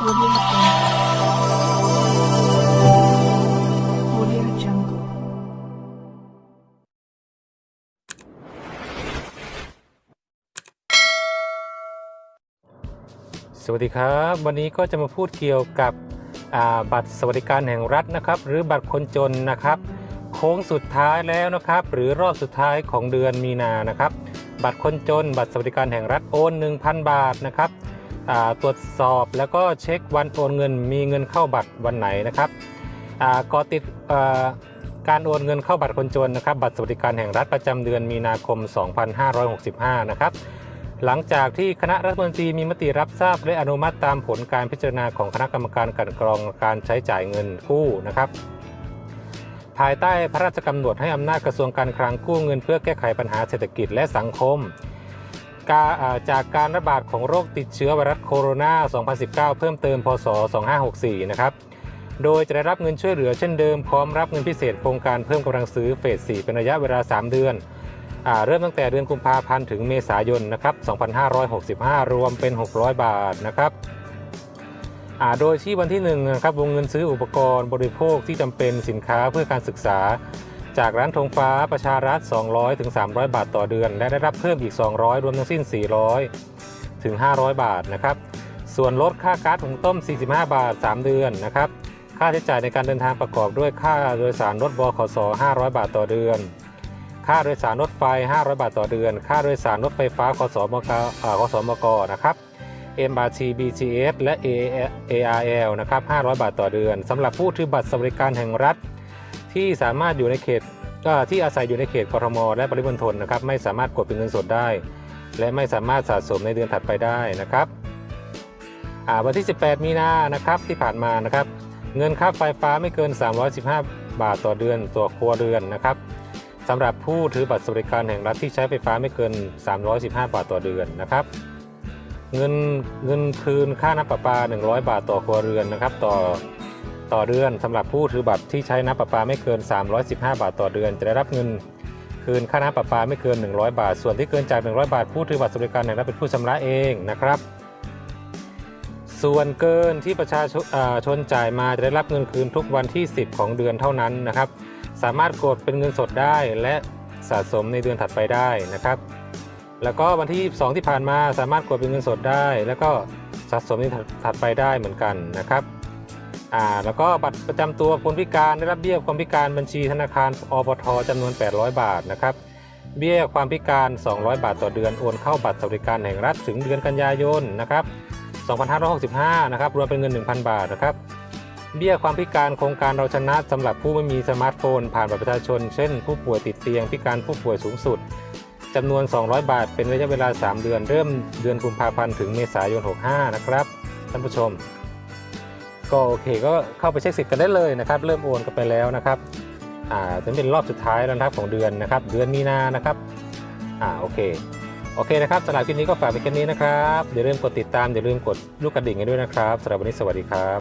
สวัสดีครับ วันนี้ก็จะมาพูดเกี่ยวกับบัตรสวัสดิการแห่งรัฐนะครับ หรือบัตรคนจนนะครับ โค้งสุดท้ายแล้วนะครับ หรือรอบสุดท้ายของเดือนมีนานะครับ บัตรคนจน บัตรสวัสดิการแห่งรัฐโอน 1,000 บาทนะครับ ตรวจสอบแล้วก็เช็ควันโอนเงินมีเงินเข้าบัตรวันไหนนะครับอ่าก็ติดการโอนเงินเข้าบัตรคนจนนะครับ บัตรสวัสดิการแห่งรัฐประจำเดือนมีนาคม 2565 นะครับ หลังจากที่คณะรัฐมนตรีมีมติรับทราบและอนุมัติตามผลการพิจารณาของคณะกรรมการกลันกรองการใช้จ่ายเงินกู้นะครับภายใต้พระราชกำหนดให้อำนาจกระทรวงการคลังกู้เงินเพื่อแก้ไขปัญหาเศรษฐกิจและสังคม กาอ่าจากการระบาดของโรคติดเชื้อไวรัสโคโรนา 2019 เพิ่มเติม พศ 2564 นะครับ โดยจะได้รับเงินช่วยเหลือเช่นเดิม พร้อมรับเงินพิเศษโครงการเพิ่มกำลังซื้อเฟส 4 เป็นระยะเวลา 3 เดือนอเริ่มตั้งแต่เดือนกุมภาพันธ์ถึงเมษายนนะครับ 2565 รวมเป็น 600 บาทนะครับโดยที่วันที่1นะครับวงเงินซื้ออุปกรณ์บริโภคที่จำเป็นสินค้าเพื่อการศึกษา จากร้านธงฟ้าประชารัฐ 200 ถึง 300 บาทต่อเดือน และได้รับเพิ่มอีก 200 รวมทั้งสิ้น 400 ถึง 500 บาทนะครับ ส่วนลดค่าก๊าซหุงต้ม 45 บาท 3 เดือนนะครับ ค่าใช้จ่ายในการเดินทางประกอบด้วยค่าโดยสารรถบขส 500 บาทต่อเดือน ค่าโดยสารรถไฟ 500 บาทต่อเดือน ค่าโดยสารรถไฟฟ้าคสมกคสมกนะครับ MRT BTS และ ARL นะครับ 500 บาทต่อเดือนสำหรับผู้ถือบัตรสวัสดิการแห่งรัฐ ที่สามารถอยู่ในเขตก็ที่อาศัยอยู่ในเขตกรทม และปริมณฑลนะครับไม่สามารถกดเป็นเงินสดได้ และไม่สามารถสะสมในเดือนถัดไปได้นะครับวันที่ 18 มีนานะครับที่ผ่านมานะครับ เงินค่าไฟฟ้าไม่เกิน 315 บาทต่อเดือนต่อครัวเรือนนะครับสำหรับผู้ถือบัตรสวัสดิการแห่งรัฐที่ใช้ไฟฟ้าไม่เกิน 315 บาทต่อเดือนนะครับ เงินเงินคืนค่าน้ำประปา 100 บาทต่อครัวเรือนนะครับ ต่อ ต่อเดือนสำหรับผู้ถือบัตรที่ใช้น้ำประปาไม่เกิน 315 บาทต่อเดือน จะได้รับเงินคืนค่าน้ำประปาไม่เกิน 100 บาท ส่วนที่เกินจาก 100 บาท ผู้ถือบัตรสวัสดิการแห่งรัฐเป็นผู้ชำระเองนะครับ ส่วนเกินที่ประชาชนอ่าชนจ่ายมาจะได้รับเงินคืนทุกวันที่ 10 ของเดือนเท่านั้นนะครับ สามารถกดเป็นเงินสดได้และสะสมในเดือนถัดไปได้นะครับ แล้วก็วันที่ 22 ที่ผ่านมาสามารถกดเป็นเงินสดได้ แล้วก็สะสมในถัดไปได้เหมือนกันนะครับ อ่าแล้วก็บัตรประจำตัวคนพิการได้รับเบี้ยความพิการบัญชีธนาคารอปทจำนวน 800 บาทนะครับเบี้ยความพิการ 200 บาทต่อเดือนโอนเข้าบัตรสวัสดิการแห่งรัฐถึงเดือนกันยายนนะครับ2565นะครับรวมเป็นเงิน 1,000 บาทนะครับเบี้ยความพิการโครงการเราชนะสำหรับผู้ไม่มีสมาร์ทโฟน ผ่านบัตรประชาชน เช่น ผู้ป่วยติดเตียง พิการผู้ป่วยสูงสุดจำนวน 200 บาท เป็นระยะเวลา 3 เดือน เริ่มเดือนกุมภาพันธ์ถึงเมษายน 65 นะครับท่านผู้ชม ก็โอเคก็เข้าไปเช็คสิทธิ์กันได้เลยนะครับ เริ่มโอนกันไปแล้วนะครับอ่าจะเป็นรอบสุดท้ายแล้วนะครับของเดือนนะครับ เดือนมีนานะครับอ่าโอเคโอเคนะครับสำหรับคลิปนี้ก็ฝากไปแค่นี้นะครับอย่าลืมกดติดตามอย่าลืมกดลูกกระดิ่งให้ด้วยนะครับสำหรับวันนี้สวัสดีครับ